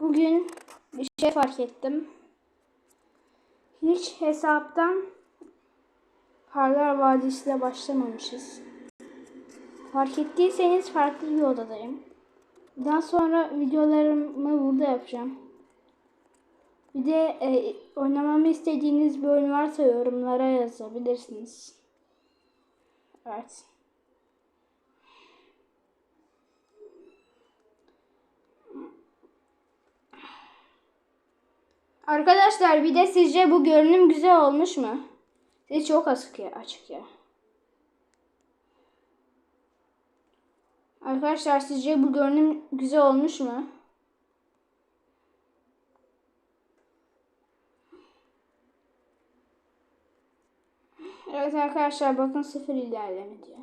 Bugün bir şey fark ettim. Hiç hesaptan Parlar Vadisi'yle başlamamışız. Fark ettiyseniz farklı bir odadayım. Daha sonra videolarımı burada yapacağım. Bir de e, oynamamı istediğiniz bir oyun varsa yorumlara yazabilirsiniz. Evet. Arkadaşlar bir de sizce bu görünüm güzel olmuş mu? Siz çok açık ya, açık ya. Arkadaşlar sizce bu görünüm güzel olmuş mu? Evet arkadaşlar bakın sıfır ilerleme diyor.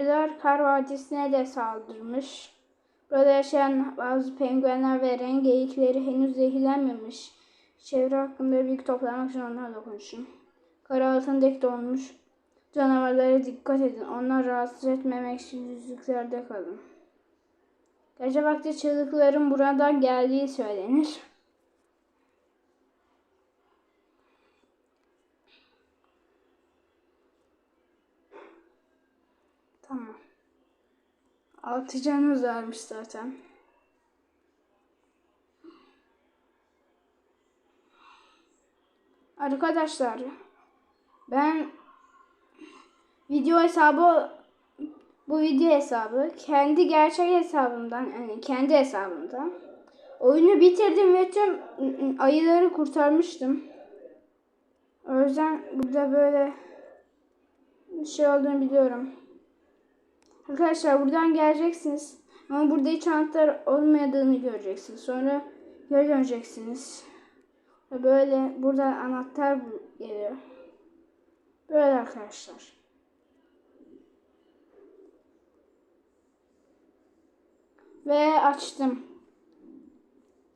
Arılar Kar Vadisi'ne de saldırmış. Burada yaşayan bazı penguenler ve renk geyikleri henüz zehirlenmemiş. Çevre hakkında bilgi toplamak için onlarla konuşun. Kar altındaki donmuş canavarlara dikkat edin. Onlar rahatsız etmemek için yüzlüklerde kalın. Gece vakti çığlıkların buradan geldiği söylenir. Tamam. Altı canımız zaten. Arkadaşlar ben video hesabı bu video hesabı kendi gerçek hesabımdan yani kendi hesabımdan oyunu bitirdim ve tüm ayıları kurtarmıştım. O yüzden burada böyle bir şey olduğunu biliyorum. Arkadaşlar buradan geleceksiniz. Ama burada hiç anahtar olmadığını göreceksiniz. Sonra geri döneceksiniz. Böyle burada anahtar geliyor. Böyle arkadaşlar. Ve açtım.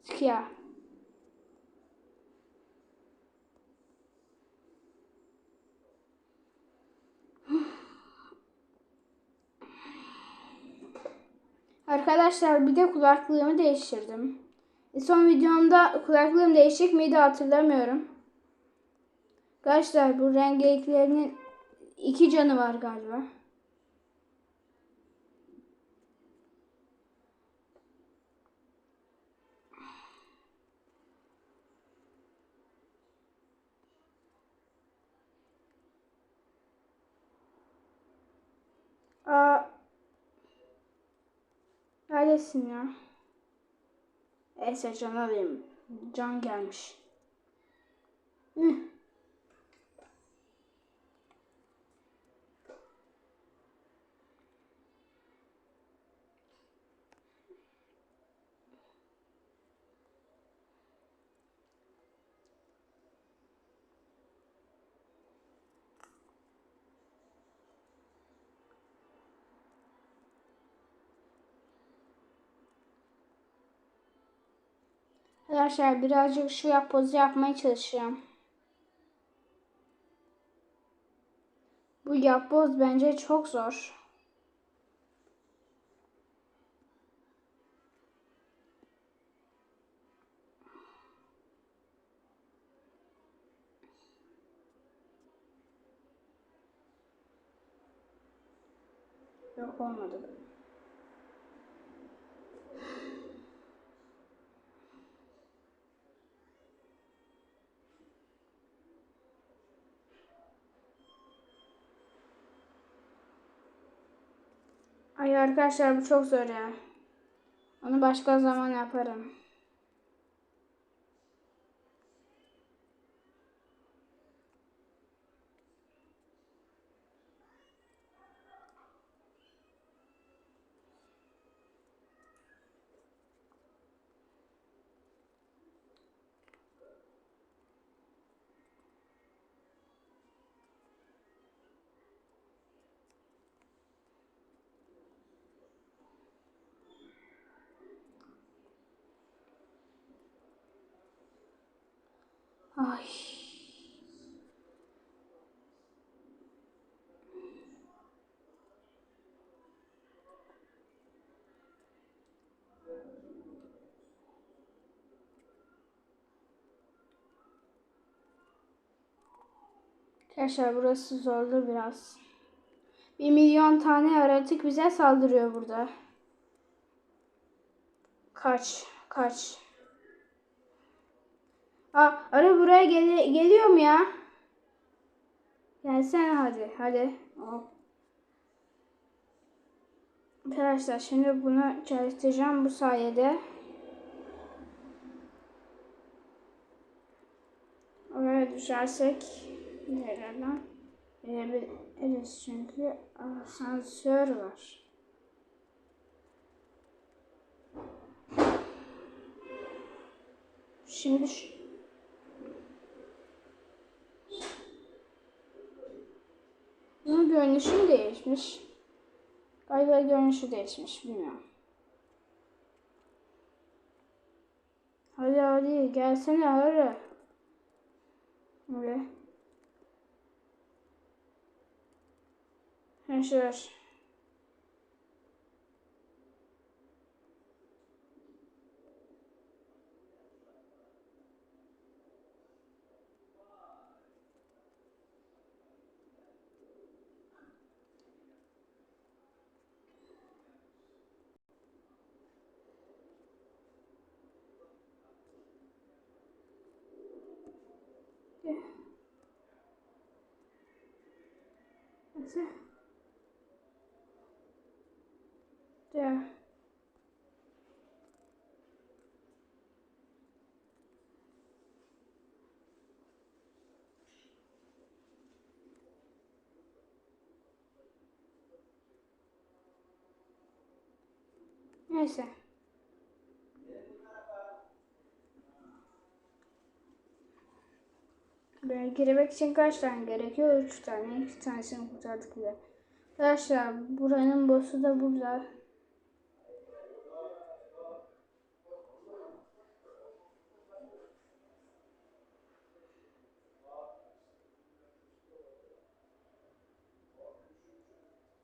Siyah. Arkadaşlar bir de kulaklığımı değiştirdim. E, son videomda kulaklığım değişik miydi hatırlamıyorum. Arkadaşlar bu rengeliklerinin iki canı var galiba. Aa, neredesin ya? Neyse can alayım. Can gelmiş. Hı. Arkadaşlar birazcık şu yap pozu yapmaya çalışacağım. Bu yapboz bence çok zor. Yok olmadı. Ay arkadaşlar bu çok zor ya. Onu başka zaman yaparım. Ay. Arkadaşlar burası zorlu biraz. Bir milyon tane yaratık bize saldırıyor burada. Kaç, kaç. Aa, arı buraya gel geliyor mu ya? Gelsene hadi, hadi. Arkadaşlar şimdi bunu çalıştıracağım bu sayede. Oraya düşersek nerelerden verebiliriz çünkü asansör var. Şimdi şu... Bunun görünüşü değişmiş? Galiba görünüşü değişmiş, bilmiyorum. Hadi hadi gelsene hadi. Öyle. Arkadaşlar. Nasıl? Ya. Neyse. Böyle girmek için kaç tane gerekiyor? Üç tane. İki tanesini kurtardık bile. Arkadaşlar buranın boss'u da burada.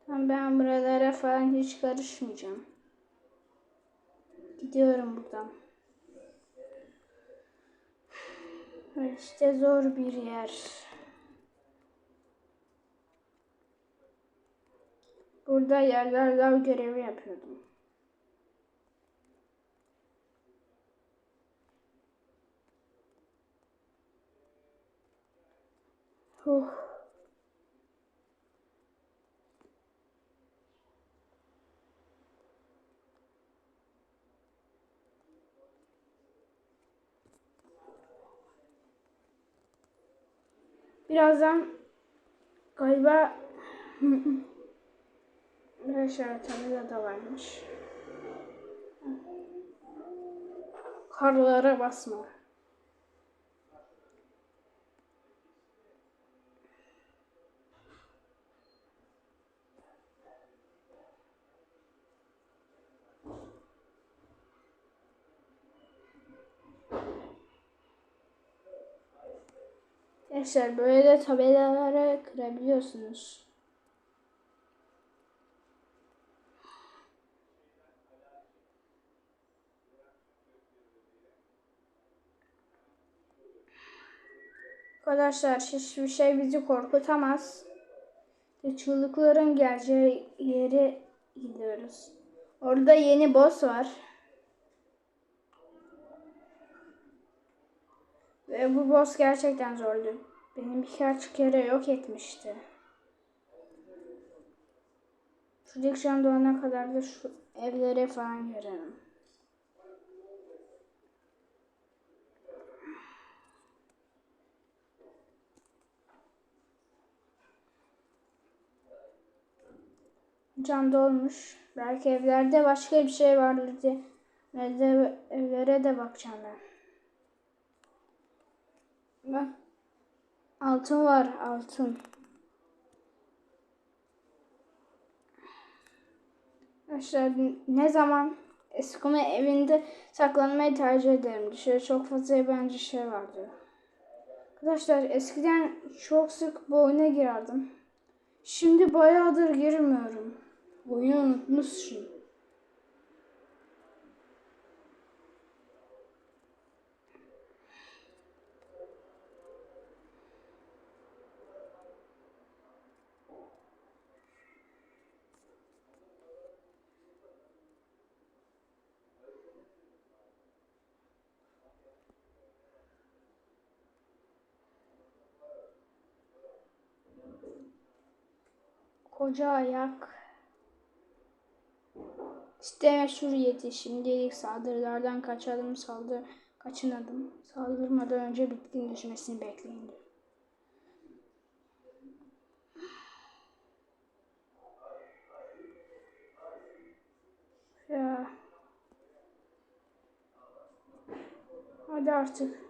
Tamam ben buralara falan hiç karışmayacağım. Gidiyorum buradan. İşte zor bir yer. Burada yerler lav görevi yapıyordum. Huh. Birazdan galiba Arkadaşlar tabela da varmış. Karlara basma. Arkadaşlar böyle de tabelalara kırabiliyorsunuz. Arkadaşlar hiçbir şey bizi korkutamaz. Çığlıkların geleceği yere gidiyoruz. Orada yeni boss var. Ve bu boss gerçekten zordu. Benim birkaç kere yok etmişti. Şuradaki can doğana kadar da şu evlere falan girelim. Can dolmuş. Belki evlerde başka bir şey vardır diye. Evlere de bakacağım ben. Bak. Altın var altın. Arkadaşlar ne zaman Eskime evinde saklanmayı tercih ederim. Dışarı çok fazla yabancı şey vardı. Arkadaşlar eskiden çok sık bu oyuna girerdim. Şimdi bayağıdır girmiyorum. Oyunu unutmuşum. Koca ayak. İşte meşhuriyeti. Şimdilik saldırılardan kaçalım, saldır, kaçınadım. Saldırmadan önce bitkin düşmesini bekleyin. diyor. Ya. Hadi artık.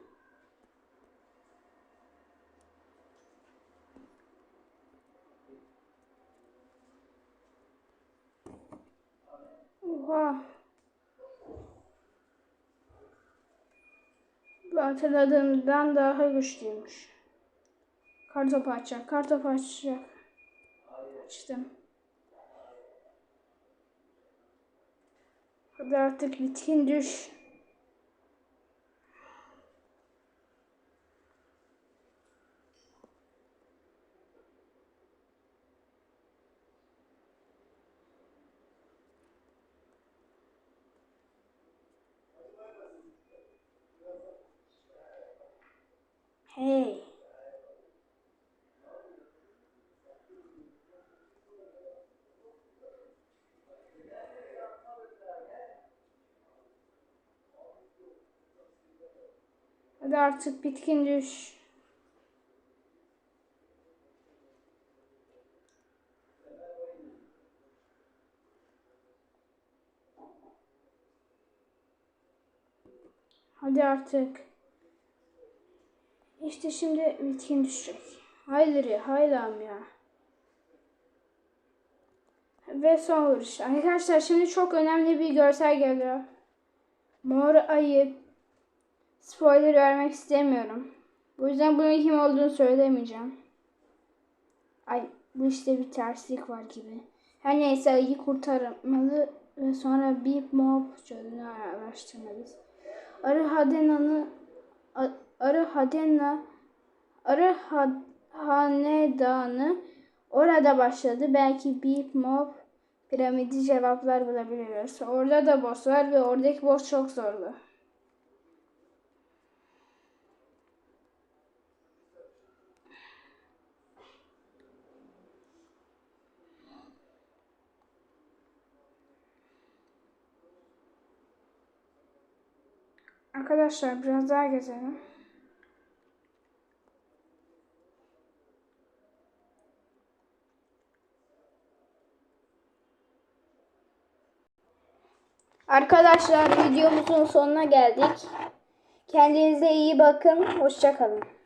Oha. Bu hatırladığımdan daha güçlüymüş. Kartopu açacak, kartopu açacak. Açtım. Hadi artık bitkin düş. Hadi artık bitkin düş. Hadi artık. İşte şimdi bitkin düşecek. Hayır, haylam ya. Ve son vuruş. Arkadaşlar şimdi çok önemli bir görsel geliyor. Mor ayı. Spoiler vermek istemiyorum. Bu yüzden bunun kim olduğunu söylemeyeceğim. Ay bu işte bir terslik var gibi. Her neyse ayıyı kurtarmalı ve sonra bir mob çölünü araştırmalıyız. Arı Hadena'nı Arı Hadena Arı Ha- Hanedanı orada başladı. Belki bir mob piramidi cevaplar bulabiliriz. Orada da boss var ve oradaki boss çok zorlu. Arkadaşlar biraz daha gezelim. Arkadaşlar videomuzun sonuna geldik. Kendinize iyi bakın. Hoşçakalın.